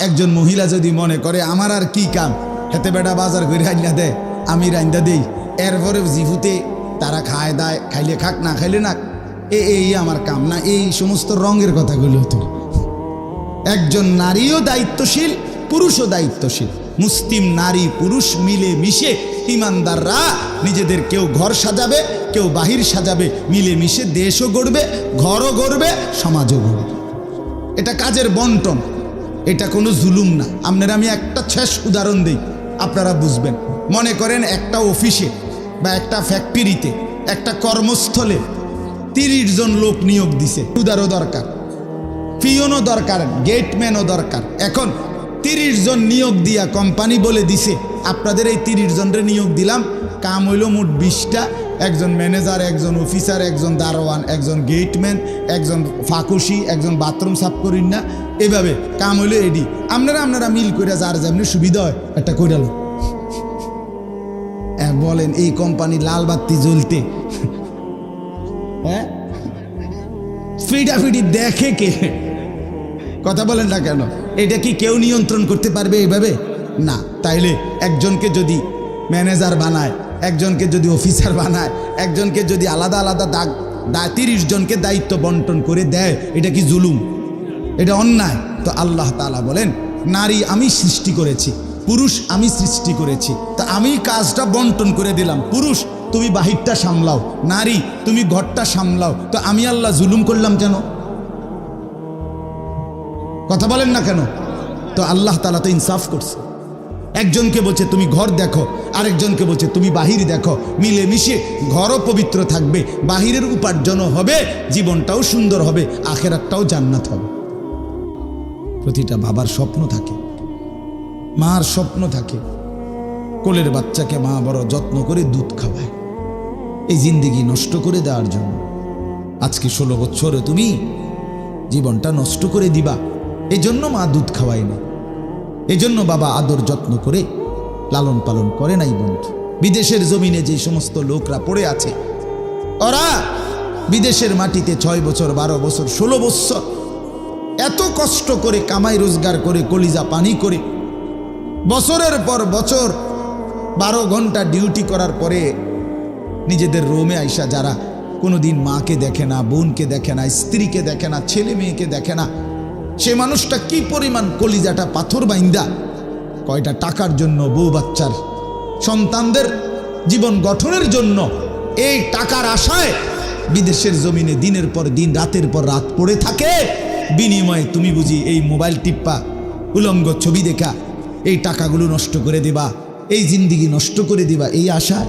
একজন মহিলা যদি মনে করে, আমার আর কি কাম? হেতে বেটা বাজার করে আইনা দেয় আমি রাইন্দা দেই। এরপরে জিভুতে তারা খায় দায়, খাইলে খাক, না খাইলে না এ, এই আমার কাম না, এই সমস্ত রঙের কথাগুলো তো। একজন নারীও দায়িত্বশীল, পুরুষও দায়িত্বশীল। মুসলিম নারী, পুরুষ মিলে মিশে ইমানদাররা নিজেদের কেউ ঘর সাজাবে, কেউ বাহির সাজাবে, মিলে মিশে দেশও গড়বে, ঘরও গড়বে, সমাজও গড়বে। এটা কাজের বন্টন। এটা কোনো জুলুম না। আপনার আমি একটা শেষ উদাহরণ দিই, আপনারা বুঝবেন। মনে করেন একটা অফিসে বা একটা ফ্যাক্টরিতে, একটা কর্মস্থলে তিরিশ জন লোক নিয়োগ দিছে। উদারও দরকার পিওনও দরকার, গেটম্যানও দরকার। এখন তিরিশ জন নিয়োগ দিয়া কোম্পানি বলে দিছে, আপনাদের এই তিরিশ জনরে নিয়োগ দিলাম, কাম হইল মোট বিশটা একজন ম্যানেজার, একজন অফিসার, একজন দারোয়ান, একজন গেটম্যান, একজন ফাকুশি, একজন বাথরুম সাফ করিন না, এভাবে কাম হইল এডি আপনারা আপনারা মিল করে যার যেমনি সুবিধা হয়, একটা কইরালো বলেন, এই কোম্পানি লাল বাতি জ্বলতে। হ্যাঁ? ফিডাফিডি দেখে কে? কথা বলেন না কেন? এটা কি কেউ নিয়ন্ত্রণ করতে পারবে এইভাবে না, তাইলে একজনকে যদি ম্যানেজার বানায় একজনকে যদি অফিসার বানায়, একজনকে যদি আলাদা আলাদা দাগ তিরিশ জনকে দায়িত্ব বন্টন করে দেয়, এটা কি জুলুম? এটা অন্যায়। তো আল্লাহ তাআলা বলেন, নারী আমি সৃষ্টি করেছি, পুরুষ আমি সৃষ্টি করেছি। তা আমি কাজটা বন্টন করে দিলাম, পুরুষ, তুমি বাহিরটা সামলাও, নারী, তুমি ঘরটা সামলাও। তো আমি আল্লাহ জুলুম করলাম কেন? কথা বলেন না কেন? তো আল্লাহ তালা তো ইনসাফ করছে। একজনকে বলছে, তুমি ঘর দেখো। আরেকজনকে বলছে, তুমি বাহির দেখো। মিলে মিশে ঘরও পবিত্র থাকবে। বাহিরের উপার্জনও হবে, জীবনটাও সুন্দর হবে, আখেরাতটাও জান্নাত হবে। প্রতিটা বাবার স্বপ্ন থাকে। মার স্বপ্ন থাকে। কোলের বাচ্চাকে মা বড় যত্ন করে দুধ খাওয়ায়। এই জিন্দিগি নষ্ট করে দেওয়ার জন্য। আজকে ষোলো বছরে তুমি জীবনটা নষ্ট করে দিবা। এই জন্য মা দুধ খাওয়ায় না এই জন্য বাবা আদর যত্ন করে লালন পালন করে নাই বন্ধু। বিদেশের জমিনে যে সমস্ত লোকরা পড়ে আছে, ওরা বিদেশের মাটিতে ছয় বছর, বারো বছর, ষোলো বছর এত কষ্ট করে কামাই, রোজগার করে, কলিজা, পানি করে বছরের পর বছর বারো ঘণ্টা ডিউটি করার পরে নিজেদের রোমে আইসা যারা কোনোদিন মাকে দেখে না, বোনকে দেখে না, স্ত্রীকে দেখে না, ছেলে মেয়েকে দেখে না সে মানুষটা কি পরিমাণ কলিজাটা পাথর বাইন্দা? কয়টা টাকার জন্য বউ বাচ্চার? সন্তানদের জীবন গঠনের জন্য এই টাকার আশায় বিদেশের জমিনে দিনের পর দিন, রাতের পর রাত পড়ে থাকে। বিনিময়ে তুমি বুঝি এই মোবাইল টিপ্পা, উলঙ্গ ছবি দেখা, এই টাকাগুলো নষ্ট করে দেবা, এই জিন্দিগি নষ্ট করে দিবা, এই আশায়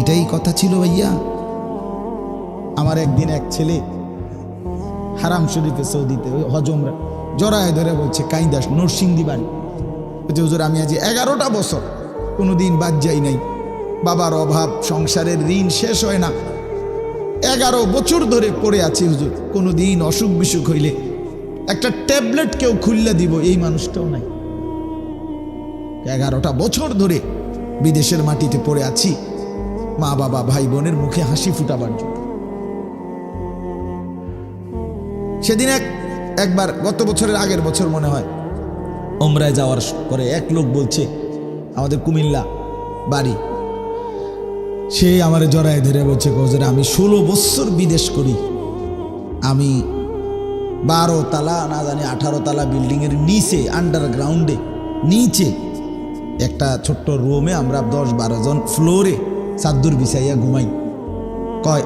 এটাই কথা ছিল ভাইয়া। আমার একদিন এক ছেলে হারাম শরীফে সৌদিতে ওই হজমরা জড়ায় ধরে বলছে কাইদাস নরসিংদী বাড়ি। বলছে, হুজুর, আমি আজ এগারোটা বছর কোনো দিন বাদ যাই নাই। বাবার অভাব, সংসারের ঋণ শেষ হয় না। এগারো বছর ধরে পড়ে আছি, হুজুর কোনো দিন অসুখ বিসুখ হইলে। একটা ট্যাবলেট কেউ খুললে দিব, এই মানুষটাও নাই। এগারোটা বছর ধরে বিদেশের মাটিতে পড়ে আছি। মা বাবা ভাই বোনের মুখে হাসি ফুটাবার জন্য। সেদিন এক, একবার, গত বছরের আগের বছর মনে হয় ওমরায় যাওয়ার পরে এক লোক বলছে, আমাদের কুমিল্লা বাড়ি। সে আমার জড়ায় ধরে বলছে কজরে আমি ষোলো বছর বিদেশ করি। আমি বারো তালা, না জানি আঠারো তালা বিল্ডিংয়ের নিচে আন্ডারগ্রাউন্ডে নিচে একটা ছোট্ট রুমে আমরা দশ বারো জন ফ্লোরে চাদ্দুর বিছাইয়া ঘুমাই। কয়,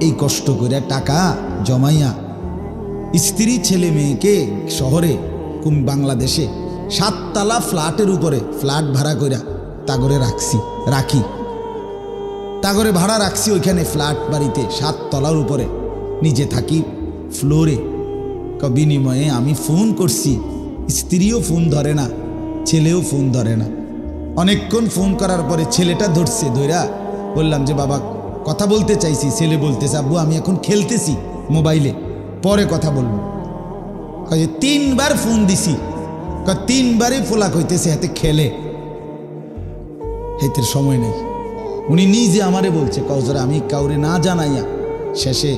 এই কষ্ট করে টাকা জমাইয়া স্ত্রী ছেলে মেয়েকে শহরে কুম বাংলাদেশে সাততলা ফ্ল্যাটের উপরে ফ্ল্যাট ভাড়া কইরা তাগরে রাখছি, রাখি। তাগরে ভাড়া রাখছি ওইখানে ফ্ল্যাট বাড়িতে সাততলার উপরে। নিজে থাকি ফ্লোরে। বিনিময়ে আমি ফোন করছি, স্ত্রীও ফোন ধরে না, ছেলেও ফোন ধরে না। অনেকক্ষণ ফোন করার পরে ছেলেটা ধরছে, ধইরা বললাম যে, বাবা, কথা বলতে চাইছি, ছেলে বলতেছে, আব্বু, আমি এখন খেলতেছি মোবাইলে। পরে কথা বলব। কয় তিনবার ফোন দিছি। তিনবারই ফোলা কইতেছে হাতে খেলে। হেতের সময় নেই। উনি নিজে আমারে বলছে কজরা আমি কাউরে না জানাইয়া শেষে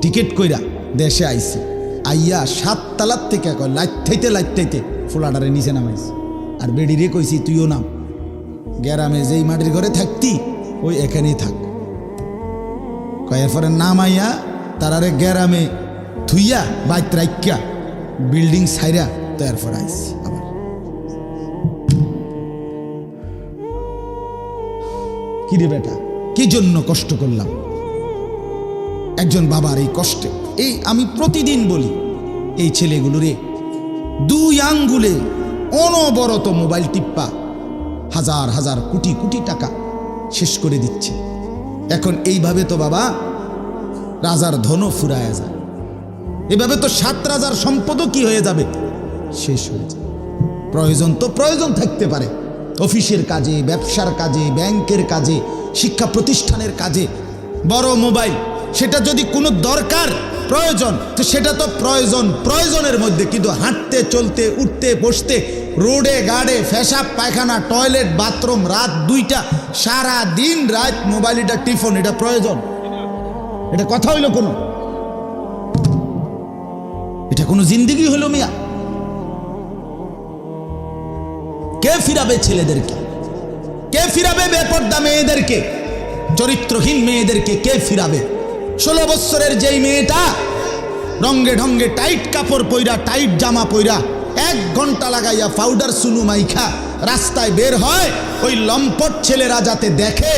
টিকিট কইরা দেশে আইছি। আইয়া সাত তালার থেকে কয় লাইথাইতে লাইথাইতে ফোলাডারে নিচে নামাইছে। আর বেডিরে কইছি, তুইও নাম। গ্যারামে যেই মাটির ঘরে থাকতি, ওই এখানেই থাক। কয়, এরপরে নাম আইয়া তারারে গ্যারামে থুইয়া বাইত রাইকা বিল্ডিং সাইরা তো এরপর আইসি আবার। কি রে বেটা? কি জন্য কষ্ট করলাম? একজন বাবার এই কষ্টে। এই আমি প্রতিদিন বলি, এই ছেলেগুলোরে দুই আঙ্গুলে অনবরত মোবাইল টিপ্পা, হাজার হাজার কোটি কোটি টাকা শেষ করে দিচ্ছে। এখন এইভাবে তো বাবা রাজার ধনও ফুরায় যায়। এভাবে তো সাত রাজার সম্পদও কি হয়ে যাবে? শেষ হয়ে যাবে। প্রয়োজন তো প্রয়োজন থাকতে পারে। অফিসের কাজে, ব্যবসার কাজে, ব্যাংকের কাজে, শিক্ষা প্রতিষ্ঠানের কাজে। বড় মোবাইল, সেটা যদি কোনো দরকার, প্রয়োজন, তো সেটা তো প্রয়োজন, প্রয়োজনের মধ্যে। কিন্তু হাঁটতে, চলতে, উঠতে, বসতে, রোডে, গাড়ে, ফেসাব, পায়খানা, টয়লেট, বাথরুম, রাত দুইটা সারা দিন রাত মোবাইল, এটা টিফোন, এটা প্রয়োজন। এটা কথা হইল কোনো? কোনো জিন্দিগি হলো মিয়া। কে ফিরাবে ছেলেদেরকে? কে ফিরাবে বেপর্দা মেয়েদেরকে? চরিত্রহীন মেয়েদেরকে কে ফিরাবে? ষোলো বৎসরের যেই মেয়েটা, রঙ্গে ঢঙ্গে টাইট কাপড় পইরা, টাইট জামা পইরা, এক ঘণ্টা লাগাইয়া পাউডার সুনু মাইখা রাস্তায় বের হয়, ওই লম্পট ছেলেরা যাতে দেখে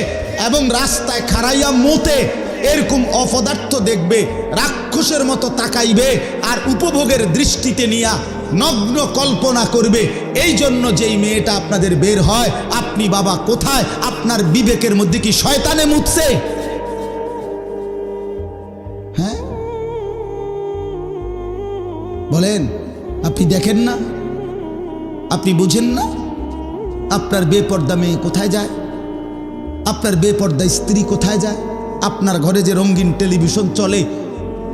এবং রাস্তায় খাড়াইয়া মোতে এরকম অপদার্থ দেখবে, রাক্ষসের মতো তাকাইবে আর উপভোগের দৃষ্টিতে নিয়া নগ্ন কল্পনা করবে। এই জন্য যেই মেয়েটা আপনাদের বের হয়, আপনি বাবা কোথায়? আপনার বিবেকের মধ্যে কি শয়তানে মুতছে? হ্যাঁ? বলেন, আপনি দেখেন না? আপনি বুঝেন না? আপনার বেপর্দা মেয়ে কোথায় যায়? আপনার বেপর্দা স্ত্রী কোথায় যায়? আপনার ঘরে যে রঙিন টেলিভিশন চলে,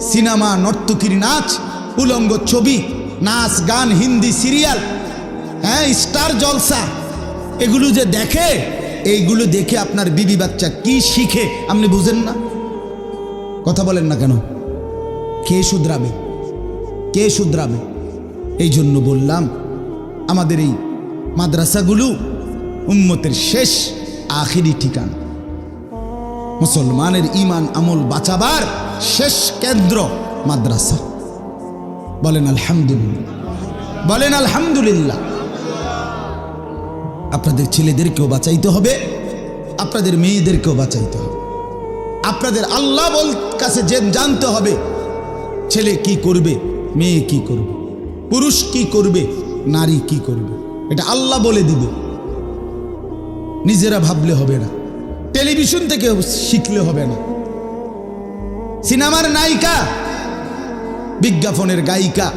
সিনেমা, নর্তকীর নাচ, উলঙ্গ ছবি, নাচ, গান, হিন্দি সিরিয়াল হ্যাঁ স্টার জলসা, এগুলো যে দেখে, এইগুলো দেখে আপনার বিবি বাচ্চা কি শিখে, আপনি বুঝেন না? কথা বলেন না কেন? কে শুধরাবে? কে শুধরাবে? এই জন্য বললাম, আমাদের এই মাদ্রাসাগুলো উম্মতের শেষ, আখিরি ঠিকানা। মুসলমানের ইমান আমল বাঁচাবার শেষ কেন্দ্র মাদ্রাসা। বলেন আলহামদুলিল্লাহ। বলেন আলহামদুলিল্লাহ। আপনাদের ছেলেদেরকেও বাঁচাইতে হবে, আপনাদের মেয়েদেরকেও বাঁচাইতে হবে। আপনাদের আল্লাহ বল কাছে যে জানতে হবে, ছেলে কি করবে, মেয়ে কি করবে, পুরুষ কি করবে, নারী কি করবে, এটা আল্লাহ বলে দিবে। নিজেরা ভাবলে হবে না। টেলিভিশন থেকে শিখলে হবে না। সিনেমার নায়িকা, বিজ্ঞাপনের গায়িকা,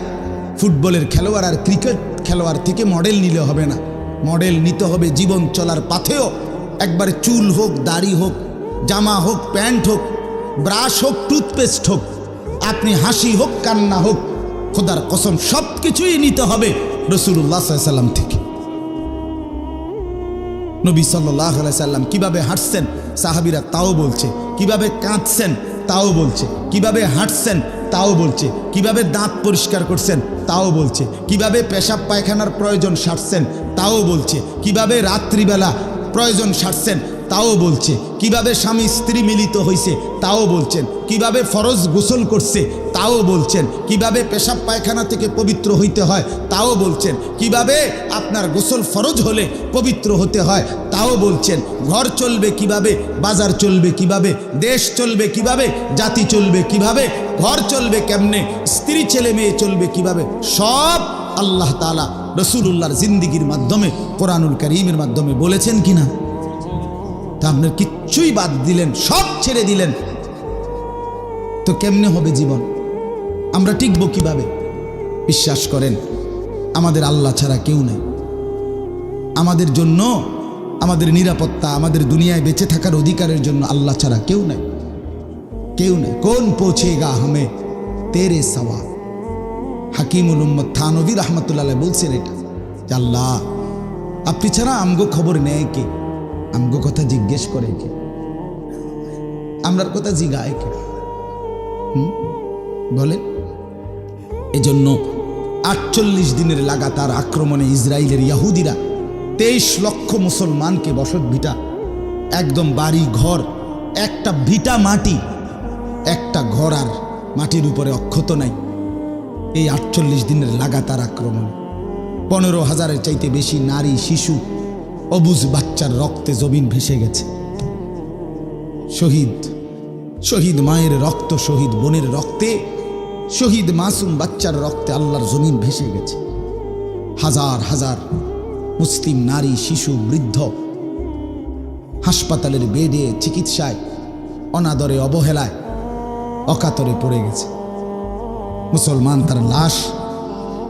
ফুটবলের খেলোয়াড় আর ক্রিকেট খেলোয়াড় থেকে মডেল নিলে হবে না। মডেল নিতে হবে জীবন চলার পাথেও। একবারে চুল হোক, দাড়ি হোক, জামা হোক, প্যান্ট হোক, ব্রাশ হোক, টুথপেস্ট হোক, আপনি হাসি হোক, কান্না হোক, খোদার কসম সব কিছুই নিতে হবে রসুল্লাহ সাল্লাম থেকে। নবী সাল্লাহ সাল্লাম কীভাবে হাঁটছেন, সাহাবিরা তাও বলছে। কীভাবে কাঁদছেন, তাও বলছে। কীভাবে হাঁটছেন, তাও বলছে। কীভাবে দাঁত পরিষ্কার করছেন, তাও বলছে। কীভাবে পেশাব পায়খানার প্রয়োজন সারছেন, তাও বলছে। কীভাবে রাত্রিবেলা প্রয়োজন সারছেন তাও বলছে, কীভাবে স্বামী স্ত্রী মিলিত হয়েছে তাও বলছেন, কীভাবে ফরজ গোসল করছে তাও বলছেন, কীভাবে পেশাব পায়খানা থেকে পবিত্র হইতে হয় তাও বলছেন, কীভাবে আপনার গোসল ফরজ হলে পবিত্র হতে হয় তাও বলছেন, ঘর চলবে কীভাবে, বাজার চলবে কীভাবে, দেশ চলবে কীভাবে, জাতি চলবে কীভাবে, ঘর চলবে কেমনে, স্ত্রী, ছেলে, মেয়ে চলবে কীভাবে, সব আল্লাহ তালা রসুল্লাহর জিন্দিগির মাধ্যমে, কোরআনুল করিমের মাধ্যমে বলেছেন কিনা? তা আপনার কিচ্ছুই বাদ দিলেন, সব ছেড়ে দিলেন। তো কেমনে হবে জীবন? আমরা টিকবো কীভাবে? বিশ্বাস করেন, আমাদের আল্লাহ ছাড়া কেউ নেই। আমাদের জন্য, আমাদের নিরাপত্তা, আমাদের দুনিয়ায় বেঁচে থাকার অধিকারের জন্য আল্লাহ ছাড়া কেউ নেই। কেউ নেই। কোন পৌঁছে গা হামে? তেরে সওয়া হাকিমুল উম্মদ থানবী রহমতুল্লাহ বলছেন এটা আল্লাহ, আপনি ছাড়া আমগো খবর নেয় কে? আমগো কথা জিজ্ঞেস করে কে? আমরার কথা জিগায় কে? হুম? বলে এজন্য আটচল্লিশ দিনের লাগাতার আক্রমণে ইসরায়েলের ইয়াহুদিরা তেইশ লক্ষ মুসলমানকে বসত ভিটা, একদম বাড়ি ঘর, একটা ভিটা মাটি, একটা ঘর আর মাটির উপরে অক্ষত নাই। এই আটচল্লিশ দিনের লাগাতার আক্রমণ, পনেরো হাজারের চাইতে বেশি নারী, শিশু অবুজ বাচ্চার রক্তে জমিন ভেসে গেছে। শহীদ শহীদ মায়ের রক্ত, শহীদ বোনের রক্তে, শহীদ মাসুম বাচ্চার রক্তে আল্লাহর জমিন ভেসে গেছে। হাজার হাজার মুসলিম নারী, শিশু, বৃদ্ধ হাসপাতালের বেডে, চিকিৎসায়, অনাদরে, অবহেলায় অকাতরে পড়ে গেছে। মুসলমান তার লাশ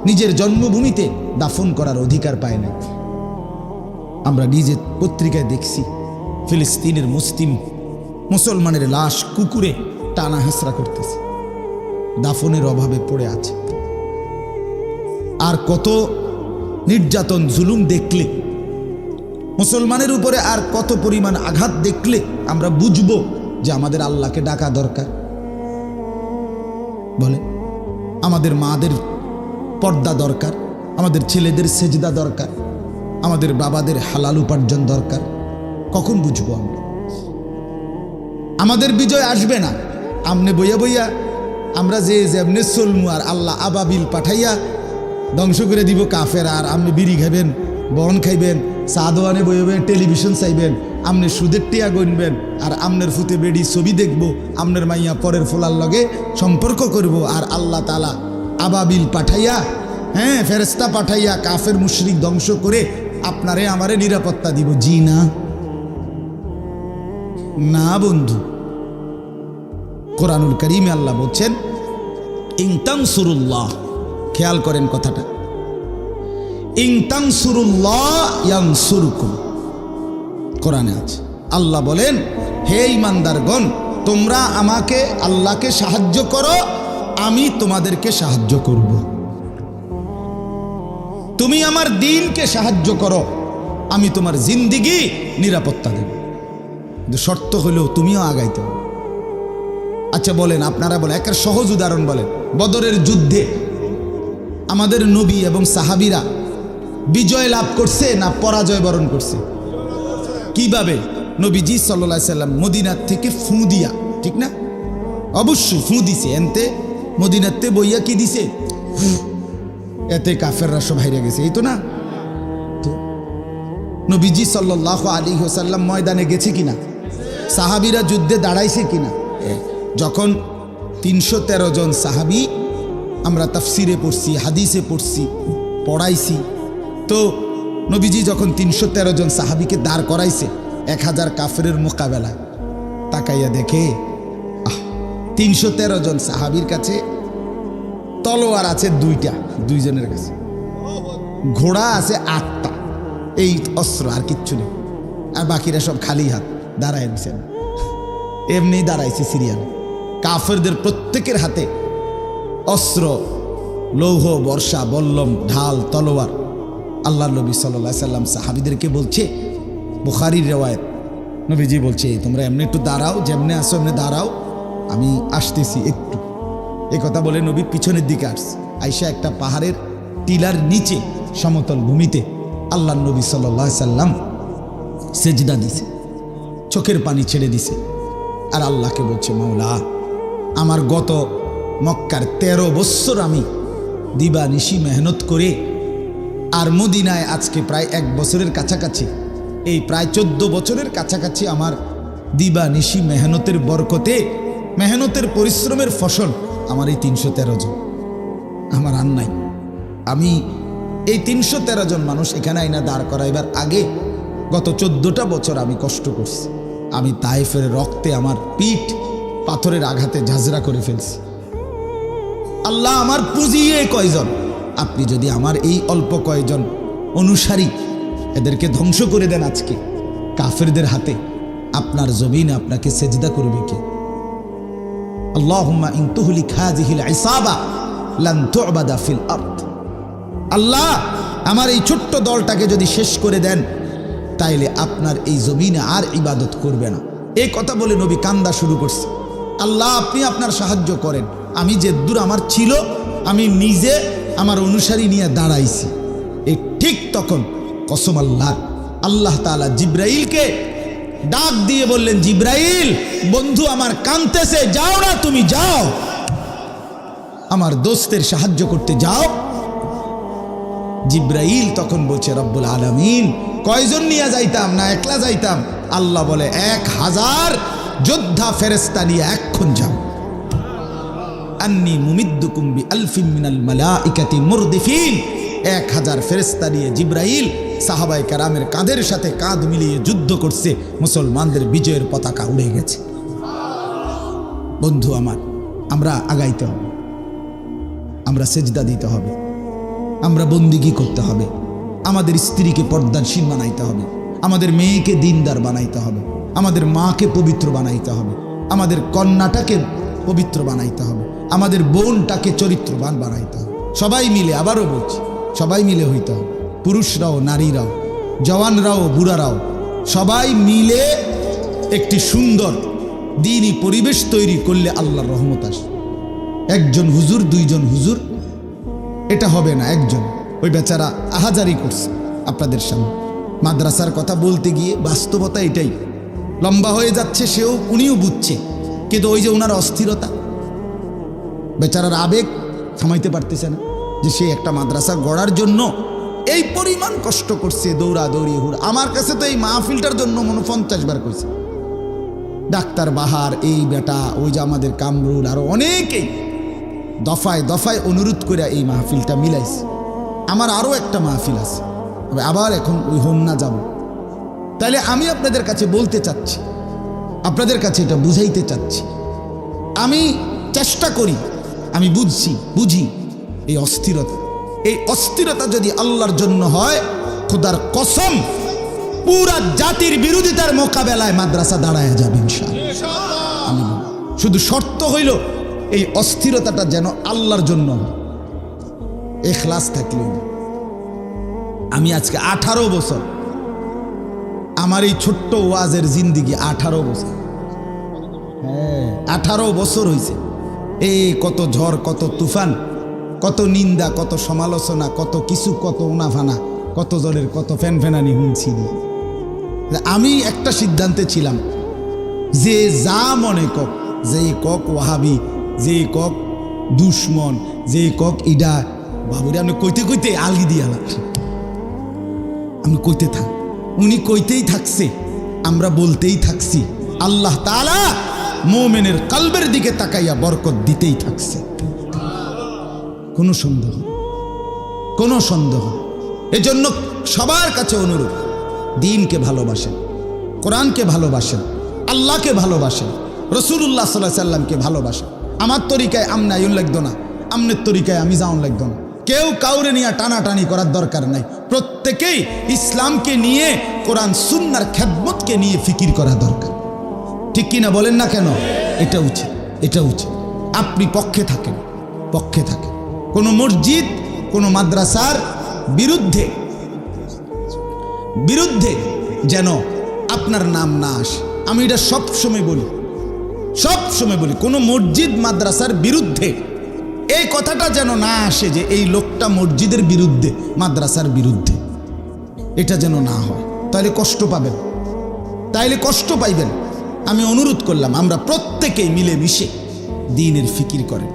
নিজের জন্মভূমিতে দাফন করার অধিকার পায় না আমরা নিজের পত্রিকায় দেখছি, ফিলিস্তিনের মুসলিম, মুসলমানের লাশ কুকুরে টানা হেসরা করতেছে। দাফনের অভাবে পড়ে আছে। আর কত নির্যাতন, জুলুম দেখলে, মুসলমানের উপরে আর কত পরিমাণ আঘাত দেখলে আমরা বুঝব যে আমাদের আল্লাহকে ডাকা দরকার। বলে, আমাদের মাদের পর্দা দরকার, আমাদের ছেলেদের সেজদা দরকার। আমাদের বাবাদের হালাল উপার্জন দরকার। কখন বুঝব আমরা? আমাদের বিজয় আসবে না। আমনে বইয়া বইয়া আমরা যে যেমনে চলমু আর আল্লাহ আবাবিল পাঠাইয়া ধ্বংস করে দিব কাফের, আর আপনি বিড়ি খাইবেন, বন খাইবেন চা দোয়ানে বইবেন টেলিভিশন চাইবেন আপনি সুদের টিয়া গণবেন আর আমনের ফুতে বেড়ি ছবি দেখব, আমনের মাইয়া পরের ফোলার লগে সম্পর্ক করব, আর আল্লাহ তালা আবাবিল পাঠাইয়া হ্যাঁ ফেরেস্তা পাঠাইয়া কাফের মুশরিক ধ্বংস করে আপনারে আমারে নিরাপত্তা দিব, জি না? না, বন্ধু। কোরআনুল করিমে আল্লাহ বলছেন ইংতাং সুরুল্লাহ খেয়াল করেন কথাটা। ইংতাং সুরুল্লাহ ইয়াং সুরুকুম কোরআনে আছে। আল্লাহ বলেন, হে ইমানদারগণ তোমরা আমাকে আল্লাহকে সাহায্য করো, আমি তোমাদেরকে সাহায্য করব। তুমি আমার দিনকে সাহায্য করো। আমি তোমার জিন্দিগি, নিরাপত্তা দেব। কিন্তু শর্ত হলেও তুমিও আগাইতে আচ্ছা বলেন, আপনারা বলেন একটা সহজ উদাহরণ বলেন। বদরের যুদ্ধে আমাদের নবী এবং সাহাবিরা বিজয় লাভ করছে না পরাজয় বরণ করছে? কীভাবে? নবীজি সাল্লা সাল্লাম মদিনার থেকে ফু দিয়া, ঠিক না? অবশ্যই ফু দিছে। এনতে মদিনাতে বইয়া কি দিছে? এতে কাফেররা সব হাইরে গেছে এই তো না? তো নবীজি সাল্লাহ আলী হোসাল্লাম ময়দানে গেছে কিনা? সাহাবিরা যুদ্ধে দাঁড়াইছে কিনা? যখন তিনশো তেরো জন সাহাবি আমরা তাফসিরে পড়ছি হাদিসে পড়ছি পড়াইছি তো নবীজি যখন তিনশো তেরো জন সাহাবিকে দাঁড় করাইছে এক হাজার কাফেরের মোকাবেলায় তাকাইয়া দেখে আহ তিনশো তেরো জন সাহাবির কাছে তলোয়ার আছে দুইটা, দুইজনের কাছে। ঘোড়া আছে আটটা, এই অস্ত্র আর কিচ্ছু নেই। আর বাকিরা সব খালি হাত, দাঁড়ায় এমনি দাঁড়াইছে সিরিয়াল। কাফেরদের প্রত্যেকের হাতে অস্ত্র, লৌহ, বর্ষা, বল্লম, ঢাল, তলোয়ার। আল্লাহ নবী সাল্লা সাল্লাম সাহাবিদেরকে বলছে, বুখারির রেওয়ায়ত, নবীজি বলছে, তোমরা এমনি একটু দাঁড়াও, যেমনি আসো এমনি দাঁড়াও। আমি আসতেছি একটু। এ কথা বলে নবী পিছনের দিকে আসছে। আইসা একটা পাহাড়ের টিলার নিচে সমতল ভূমিতে আল্লাহ নবী সাল্লাহ সাল্লাম সেজদা দিছে, চোখের পানি ছেড়ে দিছে। আর আল্লাহকে বলছে, মাওলা, আমার গত মক্কার তেরো বৎসর আমি দিবা নিশি মেহনত করে আর মদিনায় আজকে প্রায় এক বছরের কাছাকাছি, এই প্রায় চোদ্দ বছরের কাছাকাছি আমার দিবা নিশি মেহনতের বরকতে, মেহনতের পরিশ্রমের ফসল আমার এই তিনশো তেরো জন। আমার আর নাই। আমি এই তিনশো তেরো জন মানুষ এখানে আইনা দাঁড় করাইবার আগে গত চোদ্দটা বছর আমি কষ্ট করছি। আমি তাইফের রক্তে আমার পিঠ পাথরের আঘাতে ঝাঁঝরা করে ফেলছি। আল্লাহ আমার পুঁজিয়ে কয়জন? আপনি যদি আমার এই অল্প কয়জন অনুসারী এদেরকে ধ্বংস করে দেন আজকে, কাফেরদের হাতে, আপনার জমিন আপনাকে সেজদা করবে কে? আল্লাহুম্মা ইন তুহলি খাজিহিল ইসাবা লান ফিল আরদ। আল্লাহ, আমার এই ছোট্ট দলটাকে যদি শেষ করে দেন, তাইলে আপনার এই জমিনে আর ইবাদত করবে না। এই কথা বলে নবী কান্দা শুরু করছে। আল্লাহ, আপনি আপনার সাহায্য করেন। আমি যে দূর আমার ছিল, আমি নিজে আমার অনুসারী নিয়ে দাঁড়াইছি। এই ঠিক তখন কসম আল্লাহ আল্লাহ তাআলা জিব্রাইলকে ডাক দিয়ে বললেন, জিব্রাইল, বন্ধু আমার কানতেছে, যাও না তুমি, যাও। আমার দোস্তের সাহায্য করতে যাও। জিব্রাইল তখন বলছে, রব্বুল আলমিন, কয়জন নিয়ে যাইতাম, না একলা যাইতাম? আল্লাহ বলে, এক হাজার যোদ্ধা ফেরেস্তা নিয়ে এক্ষণ যাও। আন্নি মুমিদ্দুকুম বি আলফিম মিনাল মালাইকাতি মুরদিফিন। এক হাজার ফেরেস্তা নিয়ে জিব্রাইল সাহাবাই কারামের কাঁধের সাথে কাঁধ মিলিয়ে যুদ্ধ করছে, মুসলমানদের বিজয়ের পতাকা উড়ে গেছে। বন্ধু আমার, আমরা আগাইতে হবে। আমরা সেজদা দিতে হবে। আমরা বন্দিগি করতে হবে। আমাদের স্ত্রীকে পর্দানশীল বানাইতে হবে। আমাদের মেয়েকে দিনদার বানাইতে হবে। আমাদের মাকে পবিত্র বানাইতে হবে। আমাদের কন্যাটাকে পবিত্র বানাইতে হবে। আমাদের বোনটাকে চরিত্রবান বানাইতে হবে। সবাই মিলে, আবারও বলছি, সবাই মিলে হইতে হবে। পুরুষরাও, নারীরাও, জওয়ানরাও, বুড়ারাও, সবাই মিলে একটি সুন্দর দিনই পরিবেশ তৈরি করলে আল্লাহর রহমত আসে। একজন হুজুর, দুইজন হুজুর, এটা হবে না, একজন। ওই বেচারা আহাজারি করছে আপনাদের সামনে। মাদ্রাসার কথা বলতে গিয়ে বাস্তবতা এটাই। লম্বা হয়ে যাচ্ছে, সেও উনিও বুঝছে, কিন্তু ওই যে ওনার অস্থিরতা। বেচারার আবেগ থামাইতে পারতেছে না যে সে একটা মাদ্রাসা গড়ার জন্য এই পরিমাণ কষ্ট করছে দৌড়া দৌড়ি হুড়। আমার কাছে তো এই মাহফিলটার জন্য মনে পঞ্চাশ বার করেছে ডাক্তার বাহার, এই বেটা, ওই যে আমাদের কামরুল, আরও অনেকেই দফায় দফায় অনুরোধ করে এই মাহফিলটা মিলাইছে। আমার আরও একটা মাহফিল আছে। তবে আবার এখন ওই হোম না যাব। তাহলে আমি আপনাদের কাছে বলতে চাচ্ছি, আপনাদের কাছে এটা বুঝাইতে চাচ্ছি। আমি চেষ্টা করি, আমি বুঝছি, বুঝি এই অস্থিরতা। এই অস্থিরতা যদি আল্লাহর জন্য হয়, খোদার কসম, পুরা জাতির বিরোধিতার মোকাবেলায় মাদ্রাসা দাঁড়ায় যাবে শুধু শর্ত হইল, এই অস্থিরতাটা যেন আল্লাহর জন্য এখলাস থাকলে। আমি আজকে আঠারো বছর। আমার এই ছোট্ট ওয়াজের জিন্দিগি আঠারো বছর। হ্যাঁ আঠারো বছর হয়েছে এই কত ঝড়, কত তুফান কত নিন্দা, কত সমালোচনা, কত কিছু, কত উনাফানা, কত জলের, কত ফ্যানফ্যানানি শুনছি আমি একটা সিদ্ধান্তে ছিলাম যে যা মনে কক যে কক ওয়াহাবি, যে কক দুশ্মন, যে কক ইডা, বাবুরে আমি কইতে কইতে আলগি দিয়ালা আমি কইতে থাক, উনি কইতেই থাকছে, আমরা বলতেই থাকছি, আল্লাহ তাআলা মোমেনের কালবের দিকে তাকাইয়া বরকত দিতেই থাকছে। কোনো সন্দেহ। কোনো সন্দেহ। এজন্য সবার কাছে অনুরোধ, দিনকে ভালোবাসেন, কোরআনকে ভালোবাসেন, আল্লাহকে ভালোবাসেন রসুল্লাহ সাল্লাহ সাল্লামকে ভালোবাসেন। আমার তরিকায় আমনা ইউন লাগতো না। আমনের তরিকায় আমি যাওন লাগতো না। কেউ কাউরে নিয়ে টানাটানি করার দরকার নাই। প্রত্যেকেই ইসলামকে নিয়ে, কোরআন, সুন্নার খেদমতকে নিয়ে ফিকির করা দরকার। ঠিক কিনা বলেন না কেন? এটা উচিত এটা উচিত। আপনি পক্ষে থাকেন পক্ষে থাকেন। কোনো মসজিদ, কোনো মাদ্রাসার বিরুদ্ধে বিরুদ্ধে যেন আপনার নাম না আসে। আমি এটা সবসময় বলি সব সময় বলি, কোনো মসজিদ, মাদ্রাসার বিরুদ্ধে এই কথাটা যেন না আসে যে এই লোকটা মসজিদের বিরুদ্ধে, মাদ্রাসার বিরুদ্ধে। এটা যেন না হয়। তাহলে কষ্ট পাবেন। তাইলে কষ্ট পাইবেন। আমি অনুরোধ করলাম, আমরা প্রত্যেকেই মিলে মিশে দিনের ফিকির করেন।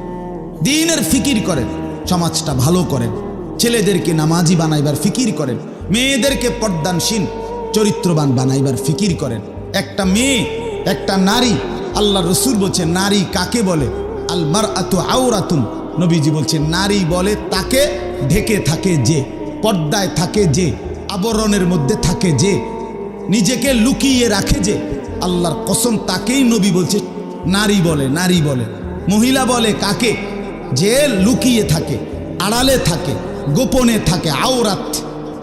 দিনের ফিকির করেন। সমাজটা ভালো করেন। ছেলেদেরকে নামাজি বানাইবার ফিকির করেন। মেয়েদেরকে পর্দানসীন চরিত্রবান বানাইবার ফিকির করেন। একটা মেয়ে, একটা নারী, আল্লাহ রসুল বলছে নারী কাকে বলে? আলমার আতু আওরাতুন। নবীজি বলছে নারী বলে তাকে ঢেকে থাকে যে, পর্দায় থাকে যে, আবরণের মধ্যে থাকে যে, নিজেকে লুকিয়ে রাখে যে, আল্লাহর কসম তাকেই নবী বলছে, নারী বলে নারী বলে। মহিলা বলে কাকে? যে লুকিয়ে থাকে, আড়ালে থাকে, গোপনে থাকে, আওরাত।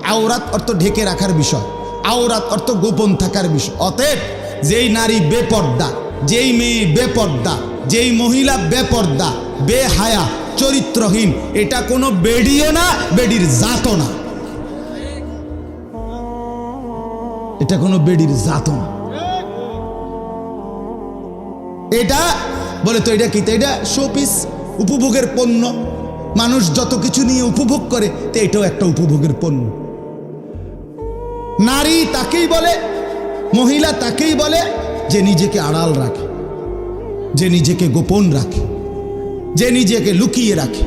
আওরাত অর্থ ঢেকে রাখার বিষয়। আওরাত অর্থ গোপন থাকার বিষয়। অতএব যেই নারী বেপর্দা, যেই মেয়ে বেপর্দা, যেই মহিলা বেপর্দা, বেহায়া, চরিত্রহীন, এটা কোনো বেডিও না, বেডির জাতও না। এটা কোনো বেডির জাত না। এটা, বলে তো এটা কি? এটা শোপিস উপভোগের পণ্য। মানুষ যত কিছু নিয়ে উপভোগ করে, তো এটাও একটা উপভোগের পণ্য। নারী তাকেই বলে, মহিলা তাকেই বলে যে নিজেকে আড়াল রাখে, যে নিজেকে গোপন রাখে, যে নিজেকে লুকিয়ে রাখে,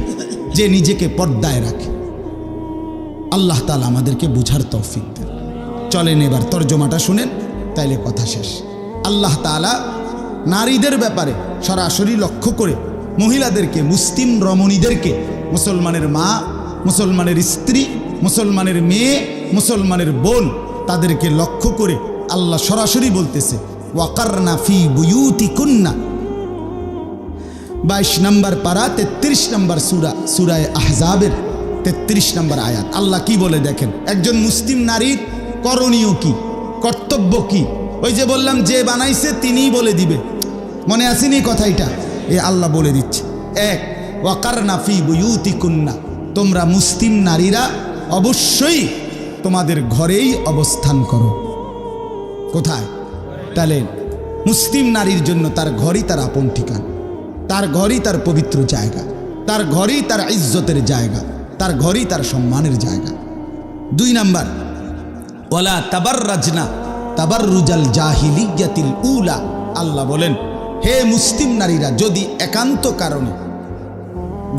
যে নিজেকে পর্দায় রাখে। আল্লাহ তালা আমাদেরকে বুঝার তৌফিক দেন। চলেন এবার তর্জমাটা শুনেন, তাইলে কথা শেষ। আল্লাহ তালা নারীদের ব্যাপারে সরাসরি লক্ষ্য করে মহিলাদেরকে, মুসলিম রমণীদেরকে, মুসলমানের মা, মুসলমানের স্ত্রী, মুসলমানের মেয়ে, মুসলমানের বোন, তাদেরকে লক্ষ্য করে আল্লাহ সরাসরি বলতেছে, ওয়াকারনা ফি বুয়ুতি বাইশ নম্বর পারা, তেত্রিশ নম্বর সুরা, সুরায় আহজাবের তেত্রিশ নম্বর আয়াত। আল্লাহ কি বলে দেখেন? একজন মুসলিম নারীর করণীয় কি? কর্তব্য কি? ওই যে বললাম, যে বানাইছে তিনিই বলে দিবে। মনে আসেনি কথা এটা এ আল্লাহ বলে দিচ্ছে। এক ওয়াকার নাফি বুয়ুতি কুন্না তোমরা মুসলিম নারীরা অবশ্যই তোমাদের ঘরেই অবস্থান করো। কোথায়? তাহলে মুসলিম নারীর জন্য তার ঘরই তার আপন ঠিকানা। তার ঘরই তার পবিত্র জায়গা। তার ঘরই তার ইজ্জতের জায়গা। তার ঘরই তার সম্মানের জায়গা। দুই নাম্বার ওলা তাবার রাজনা তাবার রুজাল জাহিলিয়াতিল উলা। আল্লাহ বলেন হে মুসলিম নারীরা, যদি একান্ত কারণে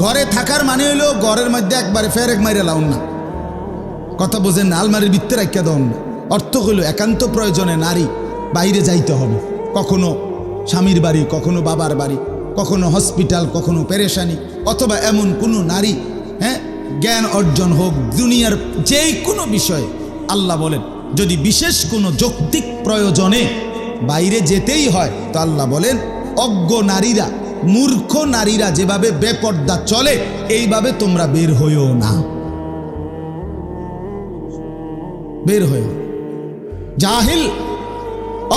ঘরে থাকার মানে হইল ঘরের মধ্যে একবারে ফের এক মাইরে লাউন না। কথা বোঝেন না, আলমারির ভিত্তে রাখিয়া দেন না। অর্থ হইল একান্ত প্রয়োজনে নারী বাইরে যাইতে হবে। কখনো স্বামীর বাড়ি, কখনো বাবার বাড়ি, কখনো হসপিটাল, কখনো পেরেশানি, অথবা এমন কোনো নারী হ্যাঁ জ্ঞান অর্জন হোক, দুনিয়ার যেই কোনো বিষয়ে আল্লাহ বলেন, যদি বিশেষ কোনো যৌক্তিক প্রয়োজনে বাইরে যেতেই হয়, তো আল্লাহ বলেন অজ্ঞ নারীরা, মূর্খ নারীরা যেভাবে বেপর্দা চলে, এইভাবে তোমরা বের হইও না। বের হয়ে জাহিল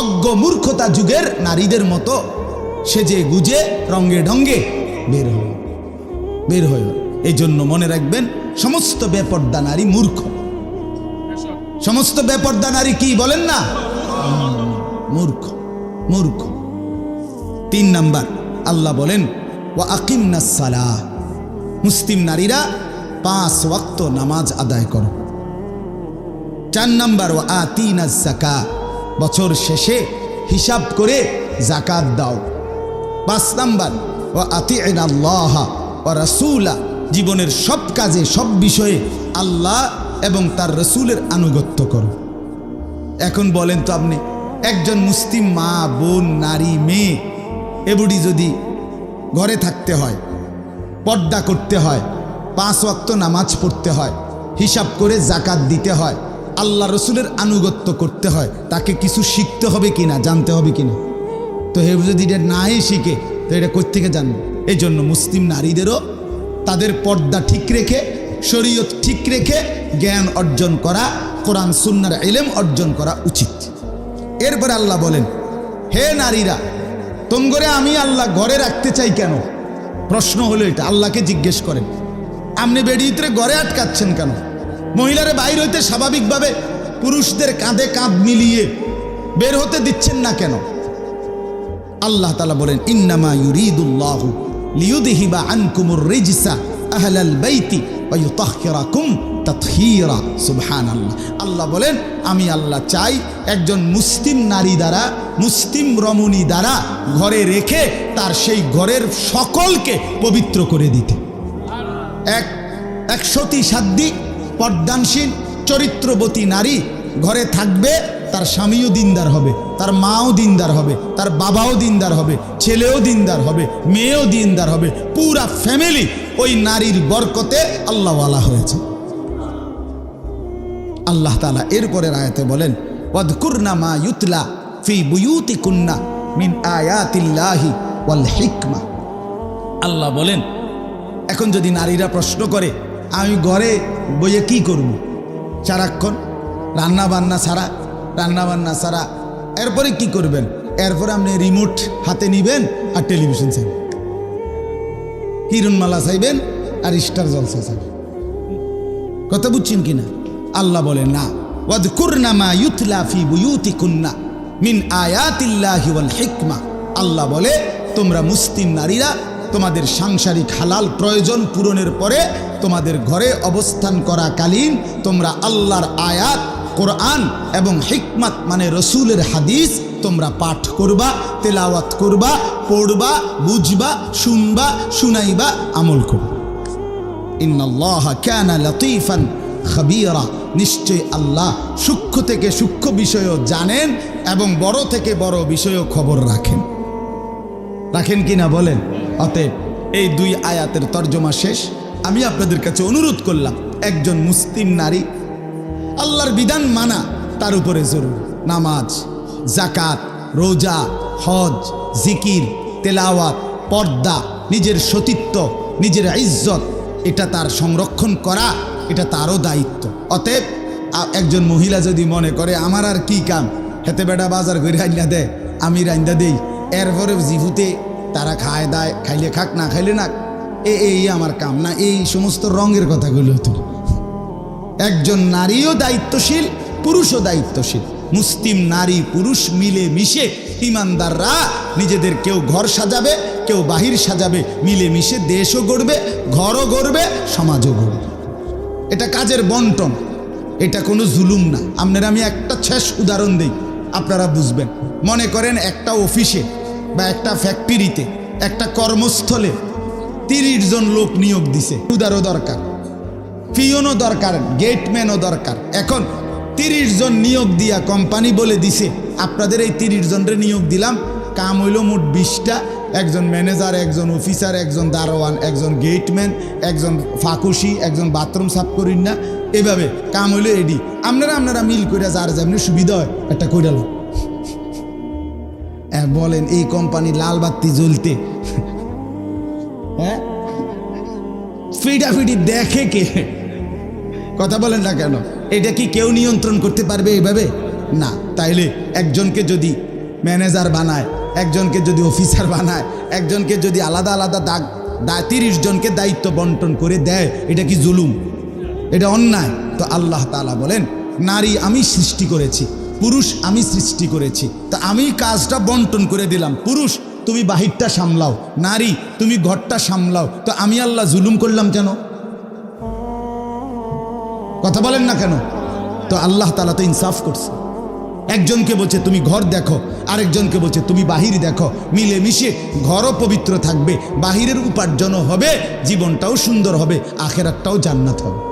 অজ্ঞ মূর্খতা যুগের নারীদের মতো সেজে গুজে, রঙ্গে ঢঙ্গে বের হয়ে বের হয়ে এই জন্য মনে রাখবেন, সমস্ত বেপর্দা নারী মূর্খ। সমস্ত বেপর্দা নারী কি বলেন না? মূর্খ মূর্খ। তিন নাম্বার, আল্লাহ বলেন ও আকিম সালা মুসলিম নারীরা পাঁচ ওয়াক্ত নামাজ আদায় করো। চার নাম্বার ও আতিনা জাকা বছর শেষে হিসাব করে জাকাত দাও। পাঁচ নাম্বার ও আতি আল্লাহ ও রাসুলা। জীবনের সব কাজে, সব বিষয়ে আল্লাহ এবং তার রসুলের আনুগত্য করো। এখন বলেন তো আপনি, একজন মুসলিম মা, বোন, নারী, মেয়ে এবুড়ি যদি ঘরে থাকতে হয়, পর্দা করতে হয়, পাঁচ ওয়াক্ত নামাজ পড়তে হয়, হিসাব করে জাকাত দিতে হয়, আল্লাহ রসুলের আনুগত্য করতে হয়, তাকে কিছু শিখতে হবে কি না জানতে হবে কি না তো হে যদি এটা নাই শিখে, তো এটা কোথেকে জানবে? এই জন্য মুসলিম নারীদেরও তাদের পর্দা ঠিক রেখে, শরীয়ত ঠিক রেখে জ্ঞান অর্জন করা, কোরআন, সুন্নার এলেম অর্জন করা উচিত। এরপরে আল্লাহ বলেন, হে নারীরা তোমগরে আমি আল্লাহ ঘরে রাখতে চাই কেন? প্রশ্ন হলো এটা, আল্লাহকে জিজ্ঞেস করেন। আপনি বেডিয়ে ঘরে আটকাচ্ছেন কেন? মহিলারা বাইর হইতে স্বাভাবিকভাবে পুরুষদের কাঁধে কাঁধ মিলিয়ে বের হতে দিচ্ছেন না কেন? আল্লাহ তালা বলেন, ইন্নামা ইউরিদুল্লাহ লিউদিহিবা আনকুমুর রিজসা। আহলাল বাইতি ওয়া ইউতাহহিরাকুম তাতহীরা সুবহানাল্লাহ। আল্লাহ বলেন, আমি আল্লাহ চাই একজন মুসলিম নারী দ্বারা, মুসলিম রমণী দ্বারা ঘরে রেখে তার সেই ঘরের সকলকে পবিত্র করে দিতে। এক এক সতী সাধ্যী পর্দানশীল চরিত্রবতী নারী ঘরে থাকবে, তার স্বামীও দিনদার হবে, তার মাও দিনদার হবে, তার বাবাও দিনদার হবে, ছেলেও দিনদার হবে, মেয়েও দিনদার হবে, পুরা ফ্যামিলি ওই নারীর বরকতে আল্লাহওয়ালা হয়েছে। আল্লাহ তালা এরপরের আয়াতে বলেন, ওয়াদকুরনা মা ইউতলা ফি বুয়ুতি কুন্না মিন আয়াতিল্লাহি ওয়াল হিকমা। আল্লাহ বলেন, এখন যদি নারীরা প্রশ্ন করে, আমি ঘরে বইয়ে কি করব? সারাক্ষণ রান্না বান্না ছাড়া রান্না বান্না ছাড়া, এরপরে কি করবেন? এরপরে আপনি রিমোট হাতে নিবেন আর টেলিভিশন চাইবেন। হিরণমালা চাইবেন আর স্টার জলসা চাইবেন। কথা বুঝছেন কিনা? আল্লাহ বলেন না। ওয়াদকুরনা মা ইউতলা ফি বুয়ুতিকুন্না মিন আয়াতিল্লাহি ওয়াল আল্লাহ বলে, তোমরা মুসলিম নারীরা, তোমাদের সাংসারিক হালাল প্রয়োজন পূরণের পরে তোমাদের ঘরে অবস্থান করাকালীন তোমরা আল্লাহর আয়াত, কোরআন এবং হিকমত মানে রসুলের হাদিস তোমরা পাঠ করবা, তেলাওয়াত করবা, পড়বা, বুঝবা, শুনবা, শুনাইবা, আমল করবা। খাবিরা। নিশ্চয় আল্লাহ সূক্ষ্ম থেকে সূক্ষ্ম বিষয়ও জানেন এবং বড় থেকে বড় বিষয়ও খবর রাখেন। রাখেন কি না বলেন? অতএব এই দুই আয়াতের তর্জমা শেষ। আমি আপনাদের কাছে অনুরোধ করলাম, একজন মুসলিম নারী, আল্লাহর বিধান মানা, তার উপরে জরুর। নামাজ জাকাত রোজা, হজ, জিকির, তেলাওয়াত, পর্দা, নিজের সতীত্ব, নিজের ইজ্জত, এটা তার সংরক্ষণ করা, এটা তারও দায়িত্ব। অতএব একজন মহিলা যদি মনে করে, আমার আর কি কাম? হেতে বেটা বাজার করে রাইন্দা দে, আমি রাইন্দা দেই। এরপরে জিভুতে তারা খায় দায়, খাইলে খাক, না খাইলে না, এ এই আমার কাম না, এই সমস্ত রঙের কথাগুলো তো একজন নারীও দায়িত্বশীল, পুরুষও দায়িত্বশীল। মুসলিম নারী পুরুষ মিলে মিশে ইমানদাররা নিজেদের কেউ ঘর সাজাবে, কেউ বাহির সাজাবে, মিলে মিশে দেশও গড়বে, ঘরও গড়বে, সমাজও গড়বে। এটা কাজের বন্টন, এটা কোনো জুলুম না। আপনার আমি একটা শেষ উদাহরণ দিই, আপনারা বুঝবেন। মনে করেন একটা অফিসে বা একটা ফ্যাক্টরিতে, একটা কর্মস্থলে তিরিশ জন লোক নিয়োগ দিছে। উদারও দরকার, ফিওনও দরকার, গেটম্যানও দরকার। এখন তিরিশ জন নিয়োগ দিয়া কোম্পানি বলে দিছে। আপনাদের এই তিরিশ জনের নিয়োগ দিলাম। কাম হইল মোট বিশটা। একজন ম্যানেজার একজন অফিসার একজন দারোয়ান, একজন গেটম্যান একজন ফাকুশি, একজন বাথরুম সাফ করিন না। এভাবে কাম হইল এডি আপনারা আপনারা মিল করে যার যেমনি সুবিধা হয়, একটা কইরাল বলেন, এই কোম্পানি লাল বাতি জ্বলতে। হ্যাঁ? ফিডাফিডি দেখে কে? কথা বলেন না কেন? এটা কি কেউ নিয়ন্ত্রণ করতে পারবে এইভাবে না, তাইলে একজনকে যদি ম্যানেজার বানায়, একজনকে যদি অফিসার বানায়, একজনকে যদি আলাদা আলাদা দাগ তিরিশ জনকে দায়িত্ব বন্টন করে দেয়, এটা কি জুলুম? এটা অন্যায়। তো আল্লাহ তাআলা বলেন, নারী আমি সৃষ্টি করেছি, পুরুষ আমি সৃষ্টি করেছি, তা আমি কাজটা বন্টন করে দিলাম। পুরুষ, তুমি বাহিরটা সামলাও, নারী, তুমি ঘরটা সামলাও, তো আমি আল্লাহ জুলুম করলাম কেন? কথা বলেন না কেন? তো আল্লাহ তালা তো ইনসাফ করছে। একজনকে বলছে, তুমি ঘর দেখো। আরেকজনকে বলছে, তুমি বাহির দেখো। মিলে মিশে ঘরও পবিত্র থাকবে, বাহিরের উপার্জনও হবে, জীবনটাও সুন্দর হবে, আখেরাতটাও জান্নাত হবে।